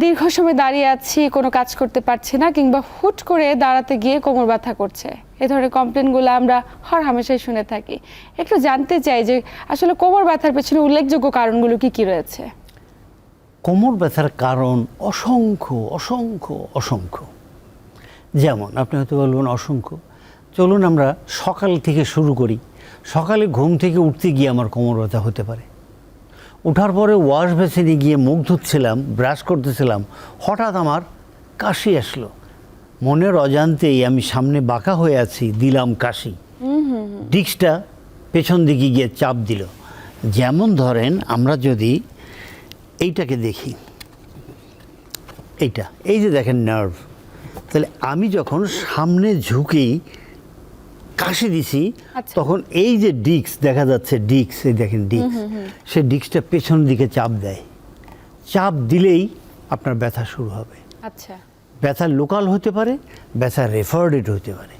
দীর্ঘ সময় দাঁড়িয়ে আছি, কোনো কাজ করতে পারছি না, কিংবা হুট করে দাঁড়াতে গিয়ে কোমর ব্যথা করছে। এ ধরনের কমপ্লেনগুলো আমরা হর হামেশাই শুনে থাকি। একটু জানতে চাই যে আসলে কোমর ব্যথার পেছনে উল্লেখযোগ্য কারণগুলো কি কি রয়েছে? কোমর ব্যথার কারণ অসংখ্য অসংখ্য অসংখ্য। যেমন আপনি হয়তো বলবেন অসংখ্য। চলুন আমরা সকাল থেকে শুরু করি। সকালে ঘুম থেকে উঠতে গিয়ে আমার কোমর ব্যথা হতে পারে। ওঠার পরে ওয়াশ বেসিনে গিয়ে মুখ ধুচ্ছিলাম ব্রাশ করতেছিলাম হঠাৎ আমার কাশি আসলো। মনের অজান্তেই আমি সামনে বাঁকা হয়ে আছি দিলাম কাশি। ডিস্কটা পেছন দিকে গিয়ে চাপ দিল। যেমন ধরেন আমরা যদি এইটাকে দেখি। এইটা এই যে দেখেন নার্ভ তাহলে আমি যখন সামনে ঝুঁকি কাশি দিছি আচ্ছা। তখন এই যে ডিক্স দেখা যাচ্ছে ডিক্স এই দেখেন ডিক্স সে ডিক্সটা পেছন দিকে চাপ দেয়। চাপ দিলেই আপনার ব্যথা শুরু হবে। আচ্ছা। ব্যথা লোকাল হতে পারে ব্যথা রেফার্ডেড হতে পারে।